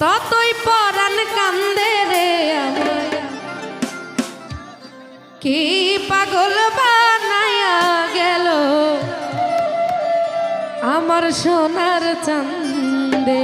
ততই পরাণ কান্দে রে কি পাগল বানায়া গেল আমার সোনার চান্দে।